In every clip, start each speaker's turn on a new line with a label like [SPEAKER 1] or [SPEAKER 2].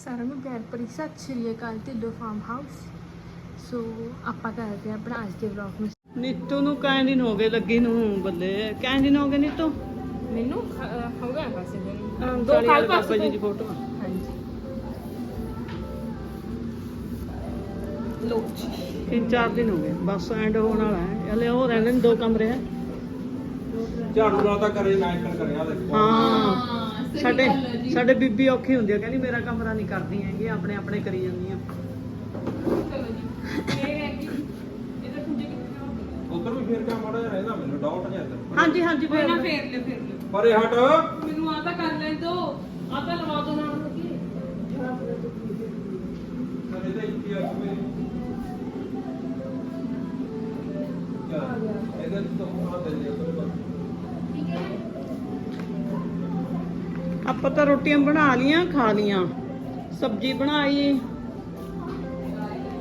[SPEAKER 1] ਸਾਰਿਆਂ ਨੂੰ ਪਿਆਰ ਭਰੀ ਸਤਿ ਸ਼੍ਰੀ ਅਕਾਲ ਢਿੱਲੋਂ ਫਾਰਮ ਹਾਊਸ ਸੋ ਆਪਾਂ ਕਰਦੇ ਹਾਂ ਆਪਣਾ ਅੱਜ ਦੇ ਵਲੌਗ ਨੂੰ।
[SPEAKER 2] ਨੀਤੂ ਨੂੰ ਕਈ ਦਿਨ ਹੋ ਗਏ ਲੱਗੀ ਨੂੰ ਬੱਲੇ। ਕਈ ਦਿਨ ਹੋ ਗਏ ਨੀਤੂ?
[SPEAKER 1] ਮੈਨੂੰ ਹੋ ਗਿਆ ਪਾਸੇ ਦੋ
[SPEAKER 2] ਕਾਲੀ
[SPEAKER 1] ਪਾਸੇ
[SPEAKER 2] ਜੀ ਦੀ ਫੋਟੋ
[SPEAKER 1] ਹਾਂਜੀ। ਲੋ ਜੀ।
[SPEAKER 2] ਤਿੰਨ ਚਾਰ ਦਿਨ ਹੋ ਗਏ ਬਸ ਐਂਡ ਹੋਣ ਵਾਲਾ ਹੈ। ਹਲੇ ਉਹ ਰਹਿੰਦੇ ਨੇ ਦੋ ਕਮਰੇ ਹੈ।
[SPEAKER 3] ਝਾੜੂ ਨਾਲ ਤਾਂ ਕਰੇ ਇੱਕ ਕਰੇ ਆ ਦੇਖੋ।
[SPEAKER 2] ਹਾਂ। ਸਾਡੇ ਸਾਡੇ ਬੀਬੀ ਔਖੀ ਹੁੰਦੀ ਆ ਕਹਿੰਦੀ ਮੇਰਾ ਕਮਰਾ ਨਹੀਂ ਕਰਦੀ ਹੈਗੀ ਆਪਣੇ ਆਪਣੇ ਕਰੀ ਜਾਂਦੀਆਂ
[SPEAKER 3] ਉਧਰ ਵੀ ਫੇਰ ਕਿਆ ਮਾੜਾ ਜਿਹਾ ਰਹਿੰਦਾ ਮੈਨੂੰ ਡਾਊਟ ਜਿਹਾ ਇੱਧਰ।
[SPEAKER 2] ਹਾਂਜੀ ਹਾਂਜੀ
[SPEAKER 1] ਕੋਈ
[SPEAKER 2] ਫਿਰ
[SPEAKER 1] ਨਾ ਫੇਰ ਲੈ ਫੇਰ ਲੈ
[SPEAKER 3] ਪਰੇ ਹਟ।
[SPEAKER 1] ਮੈਨੂੰ ਆ ਤਾਂ ਕਰ ਲੈ ਦੋ ਆ ਤਾਂ ਲਵਾ ਦੋ ਨਾਲ ਲੱਗੀ
[SPEAKER 3] ਕਦੇ ਤਾਂ ਇੱਥੇ ਆ ਕੇ। ਇਹਦੇ ਤੋਂ ਆ ਦੇ ਦੇ
[SPEAKER 2] ਆਪਾਂ ਤਾਂ ਰੋਟੀਆਂ ਬਣਾ ਲੀਆਂ ਖਾ ਲੀਆਂ ਸਬਜ਼ੀ ਬਣਾਈ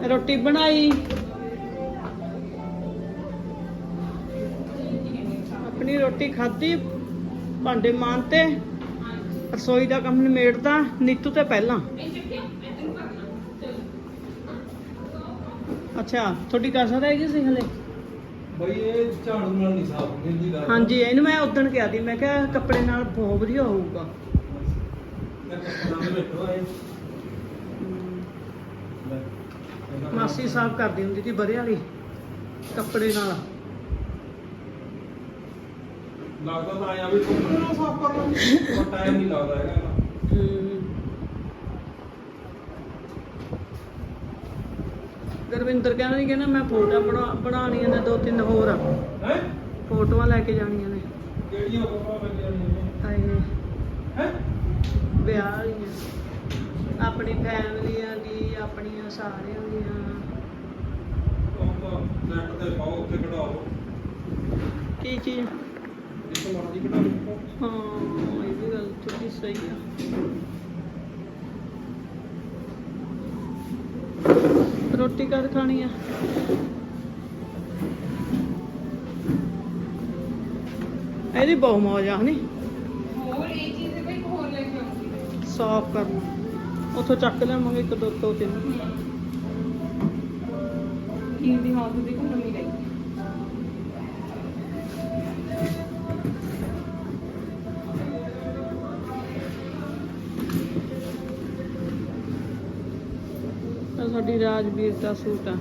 [SPEAKER 2] ਰੋਟੀ ਬਣਾਈ। ਆਪਣੀ ਰੋਟੀ ਖਾਧੀ ਭਾਂਡੇ ਮਾਂਜਤੇ ਰਸੋਈ ਦਾ ਕੰਮ ਨਿਮੇੜਤਾ ਨੀਤੂ ਤੇ ਪਹਿਲਾਂ। ਅੱਛਾ ਤੁਹਾਡੀ ਕਸਰ ਹੈਗੀ ਸੀ ਹਲੇ?
[SPEAKER 3] ਬਈ ਇਹ ਝਾੜੂ ਨਾਲ ਨਹੀਂ ਸਾਫ਼ ਹੁੰਦੀ
[SPEAKER 2] ਹਾਂਜੀ ਇਹਨੂੰ ਮੈਂ ਉਦਣ ਕਿਹਾ ਸੀ ਮੈਂ ਕਿਹਾ ਕੱਪੜੇ ਨਾਲ ਬਹੁਤ ਵਧੀਆ ਹੋਊਗਾ
[SPEAKER 3] ਇਹ ਕੱਪੜਾ ਦੇ ਬੈਠੋ ਇਹ ਲੈ, ਇਹਨਾਂ ਦਾ-
[SPEAKER 2] ਮਾਸੀ ਸਾਫ਼ ਕਰਦੀ ਹੁੰਦੀ ਸੀ ਬਰੇ ਵਾਲੀ ਕੱਪੜੇ ਨਾਲ।
[SPEAKER 3] ਲੱਗਦਾ ਤਾਂ ਆਇਆ ਵੀ ਕੱਪੜੇ ਨਾਲ ਸਾਫ਼ ਕਰ ਲਵਾਂ ਪਰ ਟਾਈਮ ਨਹੀਂ ਲੱਗਦਾ ਹੈਗਾ ਇਹਦਾ।
[SPEAKER 2] ਹਮ। ਗੁਰਵਿੰਦਰ ਕਹਿੰਦਾ ਸੀ ਕਹਿੰਦਾ ਮੈਂ ਫੋਟੋ ਬਣਾ ਬਣਾਉਣੀਆਂ ਨੇ ਦੋ ਤਿੰਨ ਹੋਰ।
[SPEAKER 3] ਹੈਂ?
[SPEAKER 2] ਫੋਟੋਆਂ ਲੈ ਕੇ ਜਾਣੀਆਂ ਨੇ।
[SPEAKER 3] ਕਿਹੜੀਆਂ ਫੋਟੋਆਂ ਲੱਗੀਆਂ ਨੇ?
[SPEAKER 2] ਆਏ
[SPEAKER 3] ਹੈ?
[SPEAKER 2] ਵਿਆਹ ਵਾਲੀਆਂ ਆਪਣੀ ਫੈਮਲੀਆਂ ਦੀ, ਆਪਣੀਆਂ ਸਾਰਿਆਂ ਦੀਆਂ।
[SPEAKER 3] ਨੈਟ ਤੇ ਪਾਓ ਉੱਤੇ ਕਢਾਓ
[SPEAKER 2] ਕੀ ਚੀਜ਼?
[SPEAKER 3] ਜਿੱਥੇ ਮਰਜ਼ੀ ਕਢਾ
[SPEAKER 2] ਹਾਂ, ਇਹ ਵੀ ਗੱਲ ਤੁਹਾਡੀ ਸਹੀ ਆ। ਰੋਟੀ ਕਦ ਖਾਣੀ ਆ? ਇਹਦੀ ਬਹੁਤ ਮੌਜ ਆ, ਹਨੀ
[SPEAKER 1] ਹੋਰ ਇਹ ਚੀਜ਼ ਦੇ ਕੋਈ ਹੋਰ ਲੈ ਕੇ ਆਉਂਗੀ
[SPEAKER 2] ਸਾਫ਼ ਕਰਨਾ। ਉੱਥੋਂ ਚੱਕ ਲਿਆਵਾਂਗੇ ਇੱਕ ਦੋ ਦੋ ਤਿੰਨ।
[SPEAKER 1] ਕੀ ਦੀ ਹਾਲਤ ਦੇਖੋ ਨਵੀਂ ਲਈ।
[SPEAKER 2] ਆਹ ਸਾਡੀ ਰਾਜਵੀਰ ਦਾ ਸੂਟ ਆ।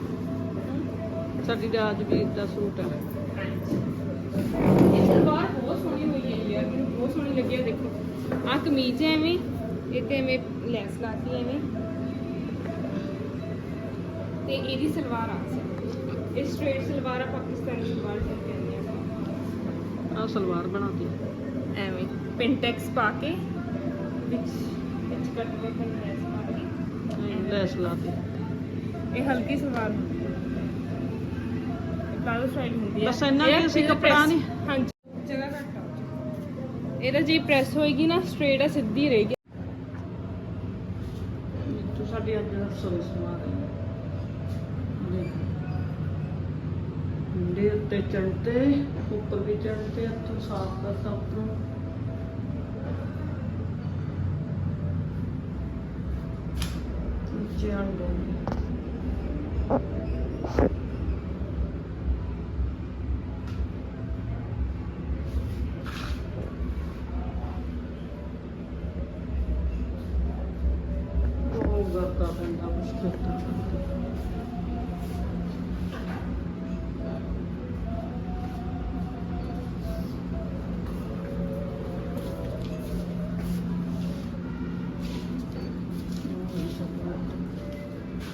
[SPEAKER 2] ਸਾਡੀ ਰਾਜਵੀਰ ਦਾ ਸੂਟ ਆ।
[SPEAKER 1] ਇਹ ਸਲਵਾਰ ਬਹੁਤ ਸੋਹਣੀ ਹੋਈ ਹੈ ਯਾਰ ਮੈਨੂੰ ਬਹੁਤ ਸੋਹਣੀ ਲੱਗੀ ਹੈ ਦੇਖੋ। ਆਹ ਕਮੀਜ਼ ਐਵੇਂ ਤੇ ਐਵੇਂ ਲੈਸ ਲਾਤੀ ਐਵੇਂ। ਤੇ ਇਹਦੀ ਸਲਵਾਰ ਆ ਇਹ ਸਟ੍ਰੇਟ ਸਲਵਾਰ ਆ ਪਾਕਿਸਤਾਨੀ ਸਲਵਾਰ ਕਹਿੰਦੇ ਆ।
[SPEAKER 2] ਆਹ ਸਲਵਾਰ ਬਣਾਤੀ।
[SPEAKER 1] ਐਵੇਂ ਪਿੰਟੈਕਸ ਪਾ ਕੇ ਵਿੱਚ ਵਿੱਚ ਕੱਟ ਕੇ ਲੈਸ ਪਾ ਕੇ।
[SPEAKER 2] ਲੈਸ ਲਾਤੀ।
[SPEAKER 1] ਇਹ ਹਲਕੀ ਸਲਵਾਰ ਹੁੰਦੀ ਹੈ ਪਲਾਜ਼ੋ ਸਟਾਈਲ ਹੁੰਦੀ ਹੈ
[SPEAKER 2] ਬਸ ਇੰਨਾ ਕੁ ਅਸੀਂ ਕੱਪੜਾ ਨਹੀਂ-
[SPEAKER 1] ਹਾਂਜੀ। ਜਗ੍ਹਾ ਘੱਟ ਆ। ਇਹਦਾ ਜੀ ਪ੍ਰੈਸ ਹੋਏਗੀ ਨਾ ਸਟ੍ਰੇਟ ਆ ਸਿੱਧੀ ਰਹੇਗੀ।
[SPEAKER 2] ਸਾਡੀ ਅੱਜ ਰਸੋਈ ਸਮਾ ਰਹੀ ਮੁੰਡੇ ਉੱਤੇ ਚੜਤੇ ਉੱਪਰ ਵੀ ਚੜਤੇ ਹੱਥੋਂ ਸਾਫ਼ ਕਰਤਾ ਉੱਪਰੋਂ। ਨੀਚੇ ਆਣ ਗਏ ਉਹ ਕਰਤਾ ਪੈਂਦਾ ਕੁਛ ਕਰਤਾ ਪੈਂਦਾ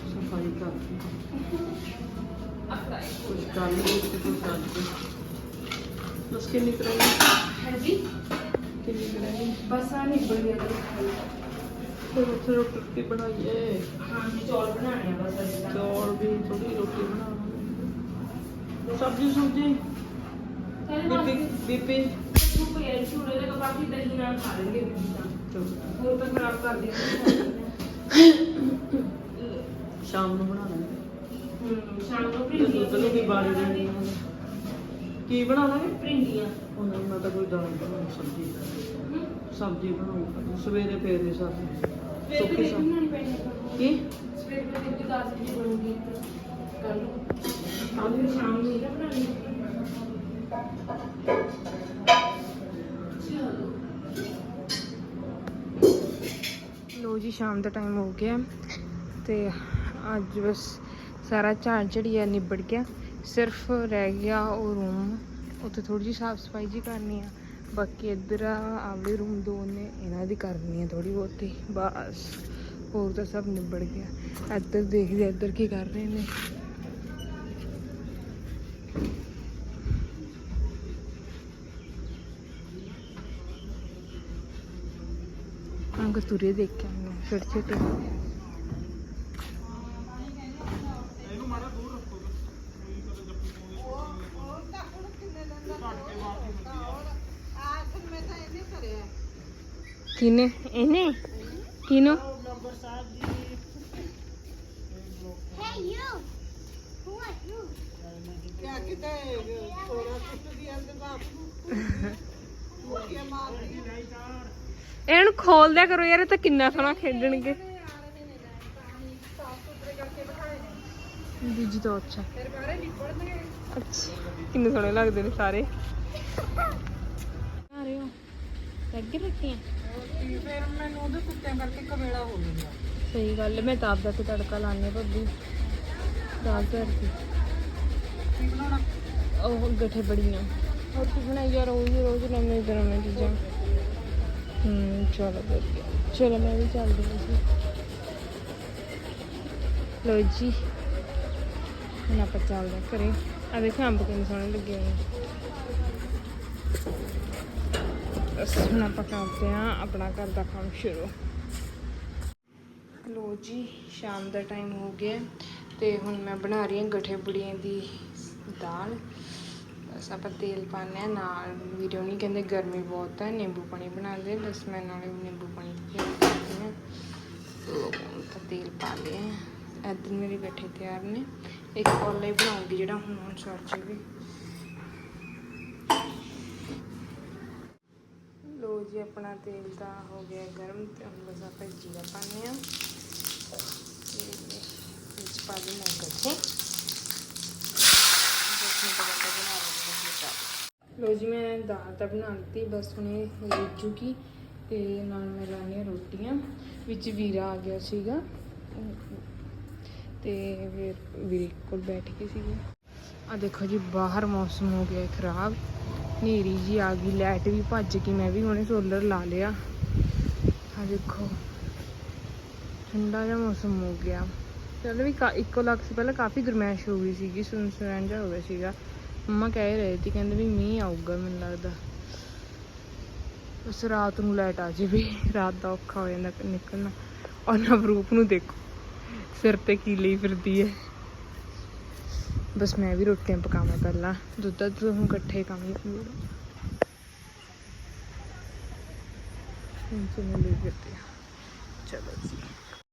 [SPEAKER 2] ਸਫ਼ਾਈ ਕਰਤੀ। ਕਰ ਲਈ ਤੇ ਕੁਝ ਕਰ ਲਈ ਬਸ ਕਿੰਨੀ ਕਰਾਂਗੇ
[SPEAKER 1] ਹਾਂਜੀ।
[SPEAKER 2] ਕਿੰਨੀ ਕਰਾਂਗੇ
[SPEAKER 1] ਬਸ ਆ ਨਹੀਂ ਬੜੀ
[SPEAKER 2] ਫਿਰ ਉੱਥੇ ਰੋਟੀ ਬਣਾਈਏ
[SPEAKER 1] ਹਾਂ ਜੀ। ਚੌਲ ਬਣਾਉਣੇ ਆ ਬਸ ਅੱਜ ਤਾਂ
[SPEAKER 2] ਚੌਲ ਵੀ ਥੋੜੀ ਰੋਟੀ ਬਣਾਵਾਂਗੇ ਸਬਜ਼ੀ ਸੁਬਜੀ ਬੀਬੀ ਬੀਬੀ
[SPEAKER 1] ਧੁੱਪ ਹੈ ਛੋੜੇ ਦੇ ਬਾਕੀ ਦਹੀਂ ਨਾਲ ਖਾ ਲੈਣਗੇ ਬੀਬੀ ਤਾਂ ਹੋਰ ਤਾਂ ਖਰਾਬ ਕਰ ਦਿੰਦੇ
[SPEAKER 2] ਸ਼ਾਮ ਨੂੰ ਬਣਾ ਲਾਂਗੇ
[SPEAKER 1] ਹੂੰ ਸ਼ਾਮ ਨੂੰ
[SPEAKER 2] ਤੇ
[SPEAKER 1] ਭਿੰਡੀਆਂ
[SPEAKER 2] ਦੁੱਧ ਨੂੰ ਵੀ ਬਾਰੀ ਦੇਣੀ ਆ। ਕੀ ਬਣਾ ਲਾਂਗੇ
[SPEAKER 1] ਭਿੰਡੀਆਂ
[SPEAKER 2] ਉਹਨਾਂ ਨੂੰ ਤਾਂ ਕੋਈ ਦਾਲ ਬਣਾਉ ਸਬਜ਼ੀ
[SPEAKER 1] ਹੂੰ
[SPEAKER 2] ਸਬਜ਼ੀ ਬਣਾਉ ਸਵੇਰੇ ਫੇਰ ਨਹੀਂ ਸਕਦੇ
[SPEAKER 4] ਸਵੇਰ ਤੋਂ ਦੇਖ ਬਣਾਉਣੀ ਪੈਣੀ ਹੈ
[SPEAKER 2] ਕੀ?
[SPEAKER 4] ਸਵੇਰ ਤੋਂ ਦੇਖ 10 ਵਜੇ ਬਣੂਗੀ? ਕੱਲ ਨੂੰ। ਕੱਲ ਨੂੰ ਸ਼ਾਮ ਨੂੰ ਇਹਦਾ ਬਣਾਉਣੀ
[SPEAKER 1] ਲੋ ਜੀ ਸ਼ਾਮ ਦਾ ਟਾਈਮ ਹੋ ਗਿਆ ਤੇ ਅੱਜ ਬਸ ਸਾਰਾ ਝਾੜ ਝੜੀਆ ਨਿਬੜ ਗਿਆ। ਸਿਰਫ ਰਹਿ ਗਿਆ ਉਹ ਰੂਮ ਉੱਥੇ ਥੋੜੀ ਜਿਹੀ ਸਾਫ਼ ਸਫ਼ਾਈ ਜੀ ਕਰਨੀ ਆ। ਬਾਕੀ ਇੱਧਰ ਆ ਆਵਲੇ ਰੂਮ ਦੋ ਨੇ, ਇਹਨਾਂ ਦੀ ਕਰਨੀ ਹੈ ਥੋੜੀ ਬਹੁਤੀ, ਬਸ। ਹੋਰ ਤਾਂ ਸਭ ਨਿਬੜ ਗਿਆ। ਇੱਧਰ ਦੇਖਦੇ ਇੱਧਰ ਕੀ ਕਰ ਰਹੇ ਨੇ। ਅੰਗ ਤੁਰੇ ਦੇਖ ਕੇ ਛੋਟੇ ਛੋਟੇ ਕਿਨੇ ਇਹਨੇ। ਕਿਨੋ ਇਹਨੂੰ ਖੋਲ ਦਿਆ ਕਰੋ ਯਾਰ ਇਹ ਤਾਂ ਕਿੰਨਾ ਸੋਹਣਾ ਖੇਡਣਗੇ। ਦੂਜੀ ਤਾਂ ਅੱਛਾ। ਅੱਛਾ ਕਿੰਨੇ ਸੋਹਣੇ ਲੱਗਦੇ ਨੇ ਸਾਰੇ। ਆ ਰਹੇ ਹੋ। ਲੱਗ ਰੋਟੀਆਂ
[SPEAKER 2] ਫਿਰ ਮੈਨੂੰ ਉਹਦੇ ਕੁੱਤਿਆਂ ਕਰਕੇ ਕਵੇਲਾ ਹੋ ਜਾਂਦਾ।
[SPEAKER 1] ਸਹੀ ਗੱਲ ਹੈ ਮੈਂ ਤਾਂ ਆਪਦਾ ਤੇ ਤੜਕਾ ਲਾਣੇ ਭੱਬੀ ਦਾਲ ਧਰ ਦੀ
[SPEAKER 2] ਕੀ ਬਣਾਉਣਾ?
[SPEAKER 1] ਉਹ ਗੱਠੇ ਬੜੀਆਂ। ਹੋਰ ਕੀ ਬਣਾਈ ਯਾਰ ਉਹ ਵੀ ਰੋਜ਼ ਨਵੇਂ ਨਵੇਂ ਚੀਜ਼ਾਂ। ਹੂੰ ਚਲੋ ਵਧੀਆ। ਚਲੋ ਮੈਂ ਵੀ ਚੱਲਦੀ ਹਾਂ ਜੀ। ਲੋ ਜੀ। ਹੁਣ ਆਪਾਂ ਚੱਲਦੇ ਹਾਂ ਘਰੇ। ਆ ਦੇਖੋ ਅੰਬ ਕਿੰਨੇ ਸੋਹਣੇ ਲੱਗੇ ਹੋਏ ਨੇ ਬਸ ਹੁਣ ਆਪਾਂ ਕਰਦੇ ਹਾਂ, ਆਪਣਾ ਘਰ ਦਾ ਕੰਮ ਸ਼ੁਰੂ। ਲੋ ਜੀ, ਸ਼ਾਮ ਦਾ ਟਾਈਮ ਹੋ ਗਿਆ ਤੇ ਹੁਣ ਮੈਂ ਬਣਾ ਰਹੀ ਹਾਂ ਗੱਠੇ ਬੁੜੀਆਂ ਦੀ ਦਾਲ। ਬਸ ਆਪਾਂ ਤੇਲ ਪਾਉਂਦੇ ਹਾਂ, ਨਾਲ ਵੀਡੀਓ ਨਹੀਂ ਕਹਿੰਦੇ ਗਰਮੀ ਬਹੁਤ ਹੈ ਨਿੰਬੂ ਪਾਣੀ ਬਣਾ ਦੇ। ਬਸ ਮੈਂ ਨਾਲੇ ਨਿੰਬੂ ਪਾਣੀ ਤਿਆਰ ਕਰਦੀ ਹਾਂ ਤਾਂ ਤੇਲ ਪਾ ਲਿਆ। ਇੱਧਰ ਮੇਰੇ ਗੱਠੇ ਤਿਆਰ ਨੇ। ਇੱਕ ਕੋਲਾ ਹੀ ਬਣਾਉਂਗੀ ਜਿਹੜਾ ਹੁਣ ਹੁਣ ਸੜ ਜਾਵੇ ਲੋ ਜੀ, ਆਪਣਾ ਤੇਲ ਤਾਂ ਹੋ ਗਿਆ ਗਰਮ ਤੇ ਹੁਣ ਬਸ ਆਪਾਂ ਜੀਰਾ ਪਾਉਂਦੇ ਹਾਂ। ਤੇ ਵਿੱਚ ਪਾ ਦੇਣਾ ਗੱਠੇ ਲੋ ਜੀ, ਮੈਂ ਦਾਲ ਤਾਂ ਬਣਾ ਦਿੱਤੀ, ਬਸ ਹੁਣੇ ਇਹ ਰਿੱਝ ਤੇ ਨਾਲ ਮੈਂ ਲਾਉਣੀਆਂ ਰੋਟੀਆਂ, ਵਿੱਚ ਵੀਰਾ ਆ ਗਿਆ ਸੀਗਾ। ਤੇ ਫਿਰ ਕੋਲ ਬੈਠ ਕੇ ਸੀਗੇ। ਆ ਦੇਖੋ ਜੀ, ਬਾਹਰ ਮੌਸਮ ਹੋ ਗਿਆ ਖਰਾਬ। ਹਨੇਰੀ ਜੀ ਆ ਗਈ ਲਾਈਟ ਵੀ ਭੱਜ ਗਈ, ਮੈਂ ਵੀ ਹੁਣੇ ਸੋਲਰ ਲਾ ਲਿਆ। ਆ ਦੇਖੋ, ਠੰਡਾ ਜਿਹਾ ਮੌਸਮ ਹੋ ਗਿਆ। ਚੱਲ ਵੀ ਕਾ- ਇੱਕੋ ਲੱਖ ਸੀ ਪਹਿਲਾਂ ਕਾਫੀ ਗਰਮੈਸ਼ ਹੋ ਗਈ ਸੀਗੀ ਸੁਨਸੁਨਾਨ ਜਿਹਾ ਹੋ ਗਿਆ ਸੀਗਾ। ਮੰਮਾ ਕਹਿ ਰਹੇ ਸੀ, ਕਹਿੰਦੇ ਵੀ ਮੀਂਹ ਆਊਗਾ ਮੈਨੂੰ ਲੱਗਦਾ। ਬਸ ਰਾਤ ਨੂੰ ਲਾਈਟ ਆ ਜਾਵੇ, ਰਾਤ ਦਾ ਔਖਾ ਹੋ ਜਾਂਦਾ ਨਿਕਲਣਾ। ਔਰ ਨਵਰੂਪ ਨੂੰ ਦੇਖੋ, ਸਿਰ ਤੇ ਕੀ ਲਈ ਫਿਰਦੀ ਹੈ। ਬਸ ਮੈਂ ਵੀ ਰੋਟੀਆਂ ਪਕਾਵਾਂ ਪਹਿਲਾਂ, ਦੁੱਧ ਦਾ ਦੁੱਧ ਹੁਣ ਇਕੱਠੇ ਕੰਮ ਹੀ ਪੂਰਾ ਹੁਣ ਚਲੋ ਲੈ ਫਿਰਦੇ ਚਲੋ ਜੀ।